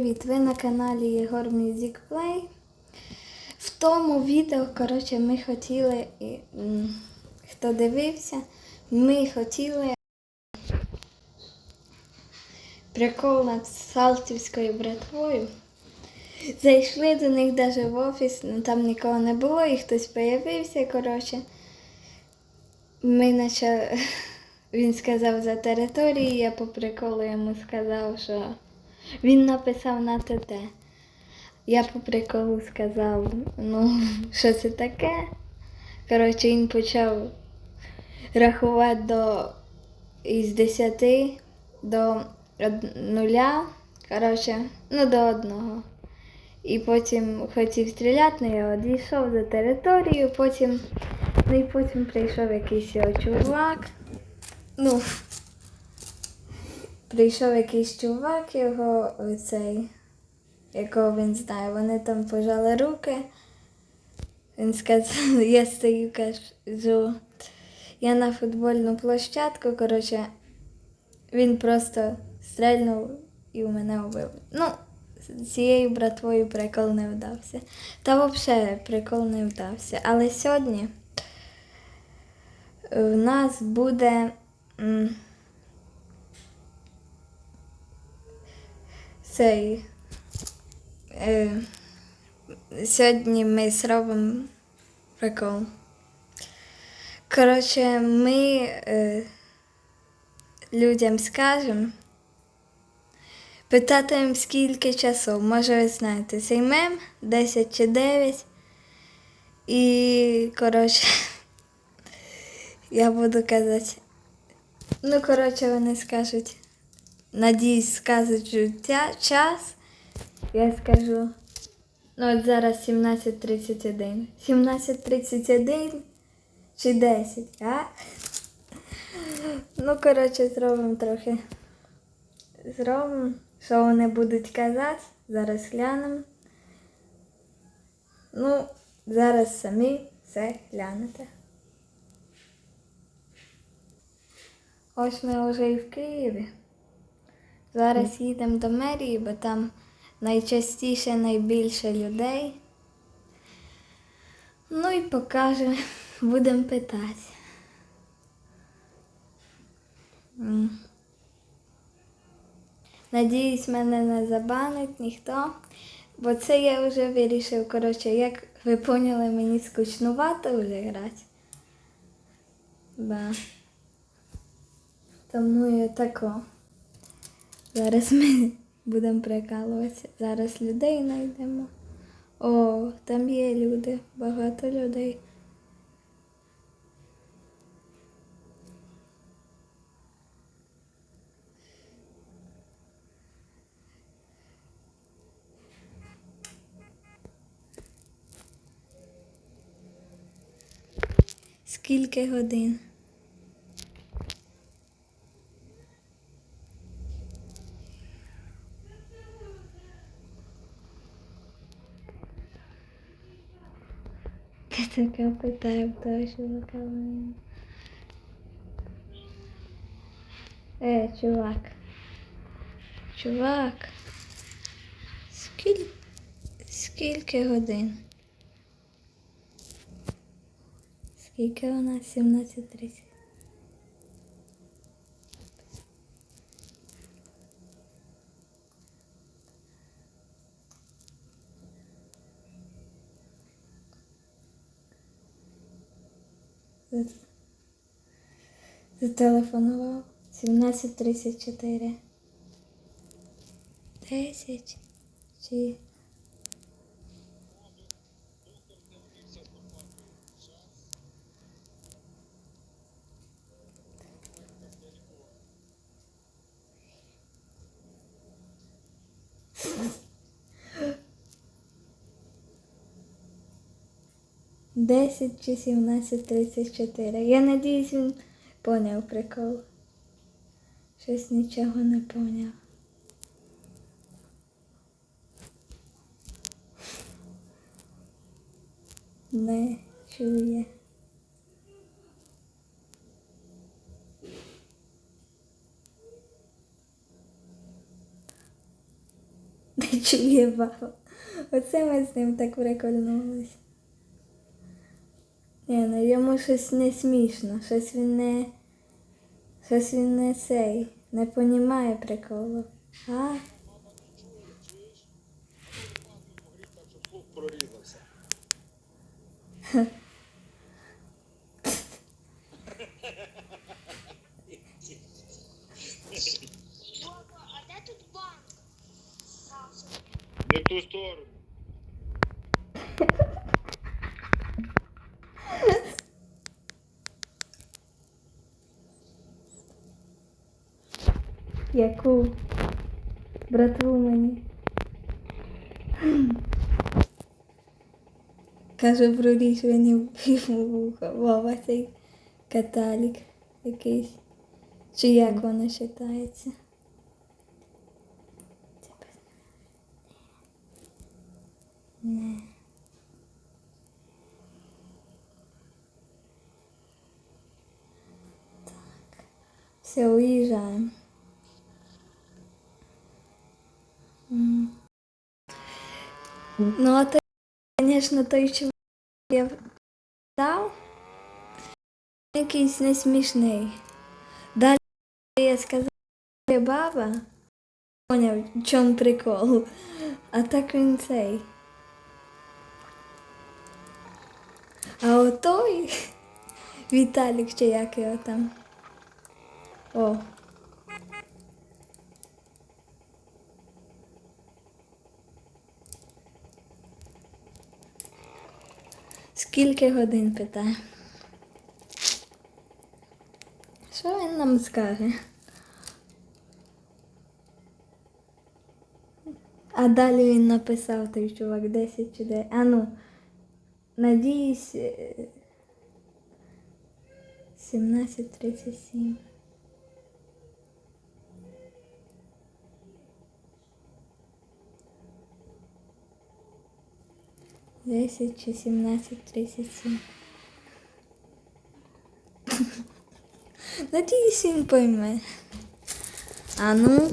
Привіт! Ви на каналі Єгор Music Play. В тому відео, коротше, ми хотіли, хто дивився, ми хотіли прикол над Салтівською братвою. Зайшли до них навіть в офіс, ну там нікого не було, і хтось появився, коротше. Ми наче він сказав за територію, я по приколу йому сказав, що він написав на ТТ. Я по приколу сказав, ну, що це таке. Коротше, він почав рахувати до із 10 до нуля. Коротше, ну до одного. І потім хотів стріляти, але я одійшов за територію, потім, ну і потім прийшов якийсь чувак. Ну, прийшов якийсь чувак, його цей, якого він знає. Вони там пожали руки. Він сказав, я стою, кажу, я на футбольну площадку, коротше, він просто стрельнув і у мене вбив. Ну, цією братвою прикол не вдався. Та взагалі прикол не вдався. Але сьогодні в нас буде. Цей. Е, сьогодні ми зробимо прикол. Коротше, ми е, людям скажемо, питатимемо скільки часу. Може, ви знаєте, цей мем 10 чи 9. І, коротше, я буду казати. Ну, коротше, вони скажуть. Надіюсь, скажуть життя час. Я скажу. Ну, от зараз 17.31. 17.31 чи 10, а? Ну, коротше, зробимо трохи. Зробимо, що вони будуть казати. Зараз глянемо. Ну, зараз самі все глянете. Ось ми вже і в Києві. Зараз їдемо до мерії, бо там найчастіше найбільше людей. Ну і покажемо, будемо питати. Надіюсь, мене не забанить ніхто, бо це я вже вирішив, коротше, як ви поняли, мені скучнувато вже грати. Да. Тому я тако. Зараз ми будемо прикалуватися. Зараз людей знайдемо. О, там є люди, багато людей. Скільки годин? Ти я питаю, чувака. блін. Е, чувак. Чувак. Скільки, скільки годин? Скільки у нас? 17.30. Зателефонував 17.34. 10 чи. Десять чи сімнадцять тридцять чотири. Я надіюсь, він поняв прикол. Щось нічого не поняв. Не чує. не чує баба. Оце ми з ним так прикольнулись. Ні, ну йому щось не смішно, щось він не. Щось він не цей, не понімає приколу. А? прорізався. Папа, а де тут банк? Саша. Не в ту сторону. Яку? Братву мені. Каже, проріж мені йому вуха. Вова цей каталік якийсь. Чи як воно вважається? Не. Так. Все, уїжджаємо. Ну, а той, звісно, той чоловік я дав, якийсь не смішний. Далі я сказала, що баба, поняв, в чому прикол. А так він цей. А отой Віталік чи як його там. О. Скільки годин питає? Що він нам скаже? А далі він написав той чувак 10 чи 9. А ну, надіюсь, е, 17.37. Десять чи сімнадцять тридцять сім. Надіюсь, він пойме. А ну.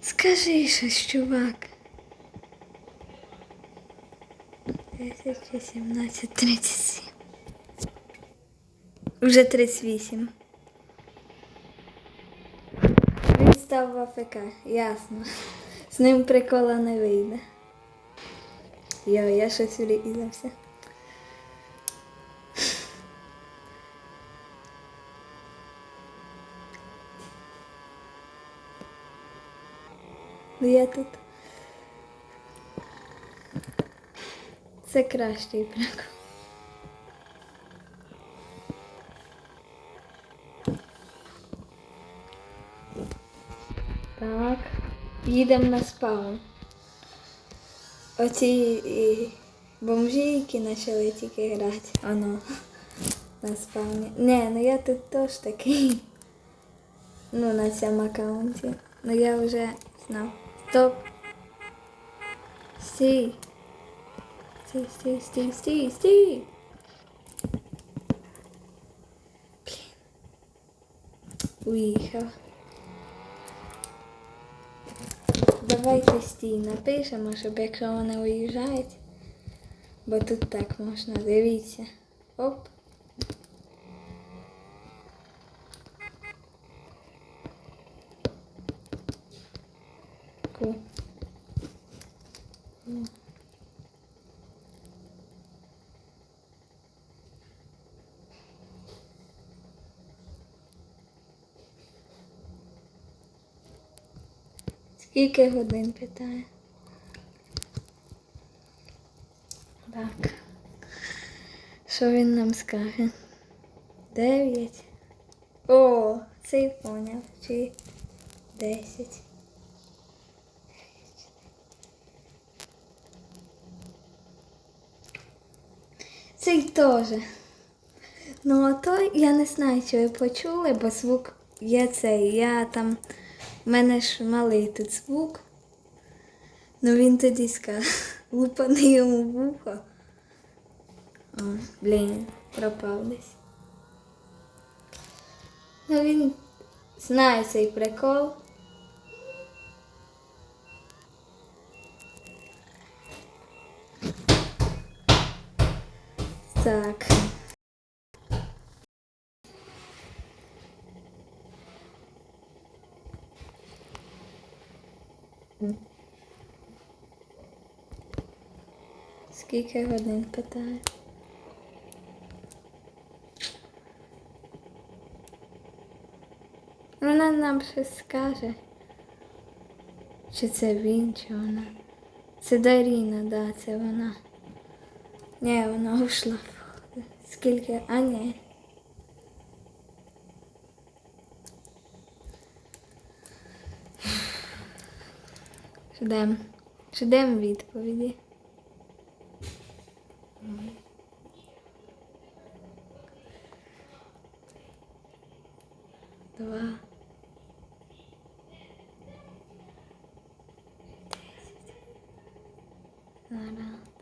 Скажи щось, чувак. 10 чи 17, 37. Уже 38. Він став в АФК, ясно. З ним прикола не вийде. Йо, я щось врізався. Ну я тут. Це кращий прикол. Так, їдемо на спаун. Оці і, бомжі, які почали тільки грати, воно на спауні. Не, ну я тут теж такий. Ну, на цьому аккаунті. Ну я вже знав. Стоп. Стій. Стій, стій, стій, стій, стій. Блін. Уїхав. Давайте стій напишемо, щоб якщо вони уїжджають, бо тут так можна, дивіться. Оп. Скільки годин питає? Так. Що він нам скаже? Дев'ять. О, цей поняв. Чи десять. Цей теж. Ну, а той, я не знаю, чи ви почули, бо звук є цей. Я там, в мене ж малий тут звук. Ну він тоді сказав, лупаний йому вухо. О, блін, пропав десь. Ну він знає цей прикол. Так. Скільки годин питаю? Вона нам щось скаже. Чи це він, чи вона. Це Даріна, да, це вона. Ні, вона ушла. Скільки? А ні. Ждем. Ждем відповіді. Два. Зараз.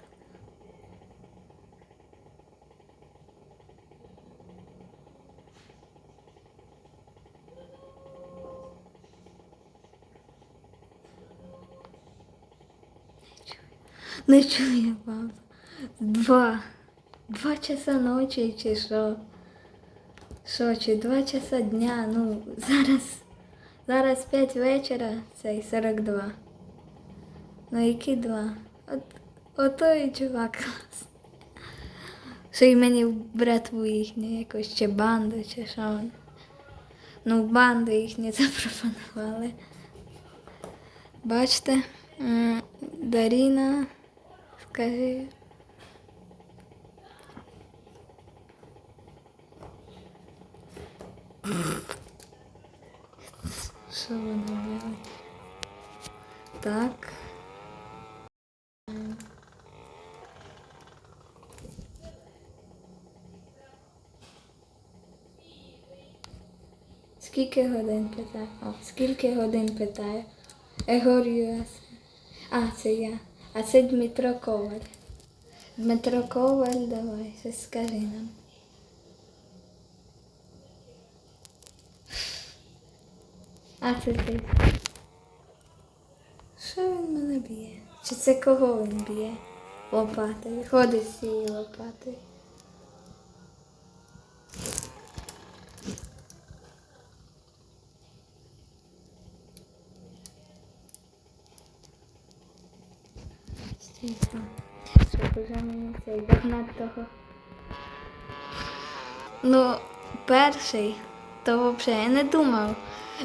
Не чує баба. Два. Два часа ночі чи що? Що, чи два часа дня? Ну, зараз. Зараз 5 вечора, це й 42. Ну які два? От, отой чувак клас. Що й мені братву їхню якусь чи банду, чи що. Ну, банду їхню запропонували. Бачите, Даріна, скажи. Що вона робить? Так. Скільки годин питає? О, скільки годин питає? Егор ЮС. А, це я. А це Дмитро Коваль. Дмитро Коваль, давай, скажи нам. А це ти. Що він мене б'є? Чи це кого він б'є? Лопатою. Ходить з цією лопатою. Щоб уже мені цей догнати того. Ну, перший, то взагалі я не думав.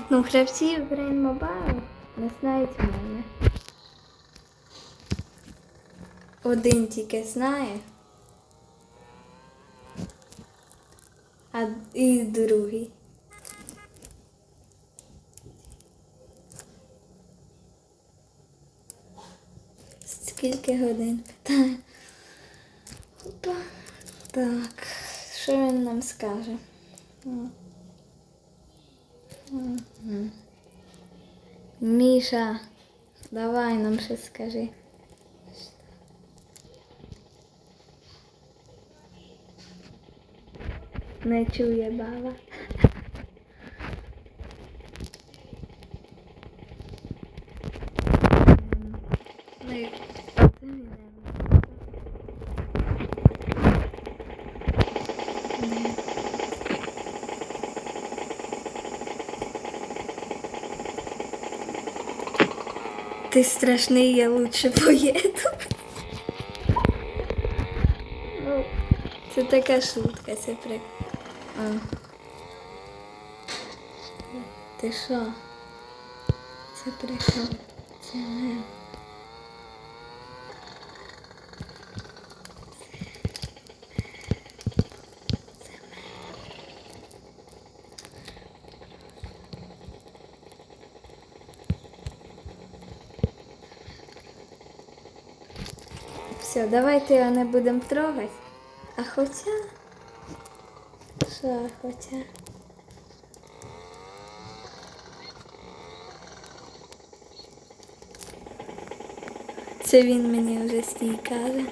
Ну, гравці в Rain Mobile не знають мене. Один тільки знає. А і другий. Скільки годин питає? Опа. Так, що він нам скаже? М. Міша, давай нам щось скажи. Не чує баба. Ми Ти страшний, я лучше поїду. Ну, це така шутка, це прик. А. Ти що? Це прикол. Це не. давайте його не будемо трогати. А хоча... Що, а хоча? Це він мені вже стій каже.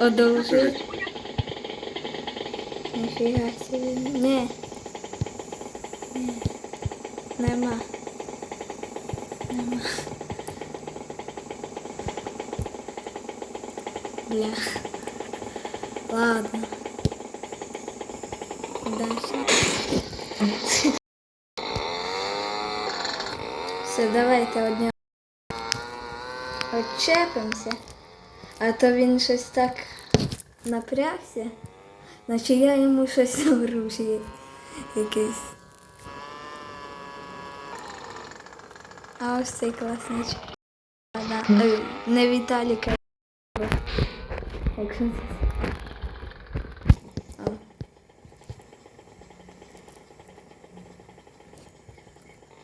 Одолжи. Ніфіга собі. Ні. Ні. Нема. Нема. Бля. Ладно. Дальше. Все, давайте одне. Отчепимося. А то він щось так напрягся. Наче я йому щось оружие якесь. А ось цей класний Не Віталіка. Якщо.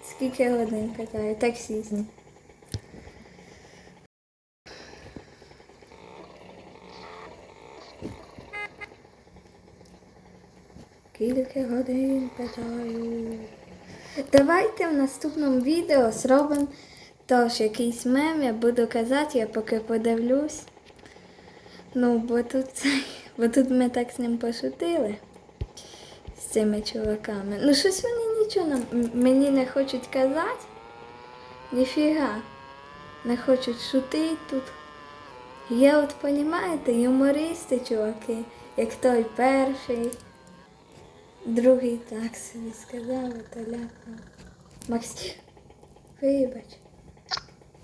Скільки годин катає? Таксіст. Скільки годин питаю. Давайте в наступному відео зробимо теж якийсь мем, я буду казати, я поки подивлюсь. Ну, бо тут, бо тут ми так з ним пошутили з цими чуваками. Ну, щось вони нічого нам, мені не хочуть казати. Ніфіга. Не хочуть шутити тут. Є от, понімаєте, юмористи, чуваки, як той перший. Другий так собі сказали, то ляпав. Максим, вибач.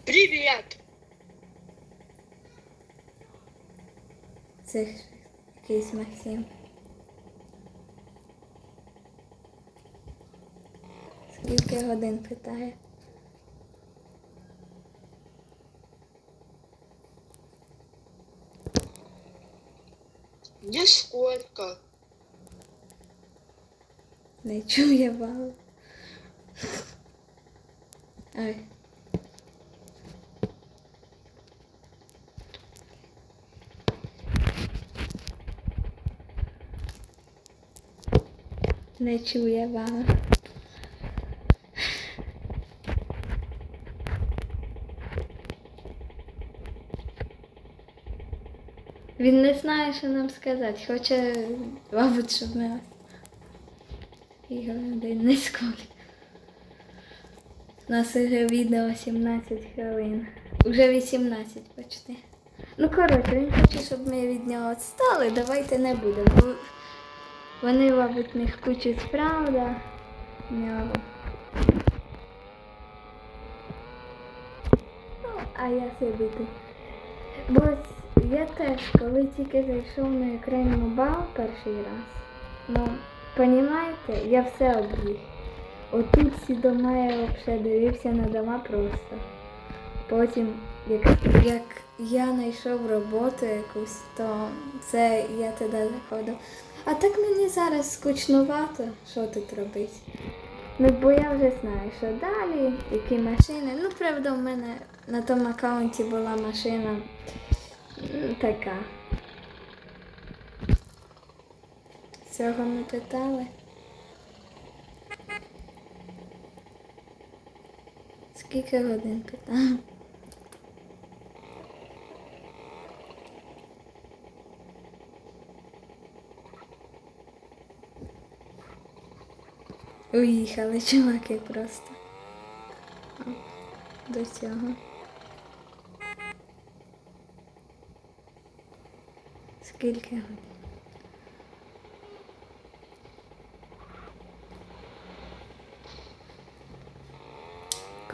Привет! Це ж якийсь Максим. Скільки годин питає? Нисколько. Не чує бал. Ой. Не чує бал. Він не знає, що нам сказати. Хоче, мабуть, щоб ми годин не сколі. У нас вже відео 17 хвилин. Уже 18 почти. Ну, коротше, він хоче, щоб ми від нього відстали. Давайте не будемо. Бо вони, мабуть, них куча справ, да. нього. Ну, а я собі тут. Бо я теж, коли тільки зайшов на екран бал перший раз, ну, понімаєте, я все обрів. Отут всі дома я взагалі дивився на дома просто. Потім, як, як я знайшов роботу якусь, то це я туди заходив. А так мені зараз скучнувато, що тут робити. Ну, бо я вже знаю, що далі, які машини. Ну, правда, в мене на тому аккаунті була машина така. Цього ми питали. Скільки годин питав? Уїхали чуваки просто. До цього. Скільки годин?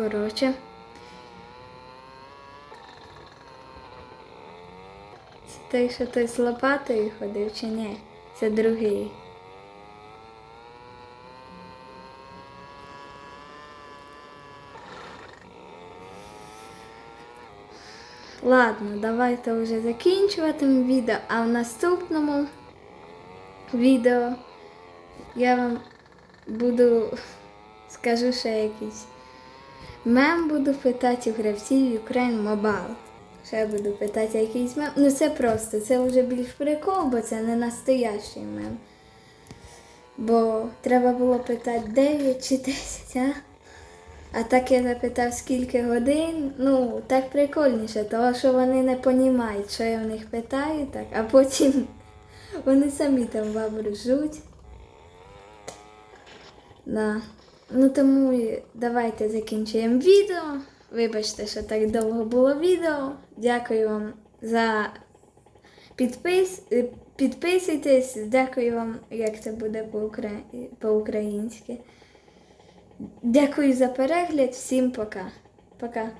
Коротше. Це той, що той з лопатою ходив чи ні? Це другий. Ладно, давайте вже закінчуватимемо відео, а в наступному відео я вам буду скажу ще якийсь. Мем буду питати у гравців Ukraine Mobile. Ще буду питати якийсь мем. Ну це просто, це вже більш прикол, бо це не настоящий мем. Бо треба було питати 9 чи 10, а? А так я запитав, скільки годин. Ну, так прикольніше, тому що вони не розуміють, що я в них питаю, так, а потім вони самі там вам ржуть. Да. Ну тому давайте закінчуємо відео. Вибачте, що так довго було відео. Дякую вам за підпис... е, підписуйтесь. Дякую вам, як це буде по-українськи. Дякую за перегляд. Всім пока. Пока.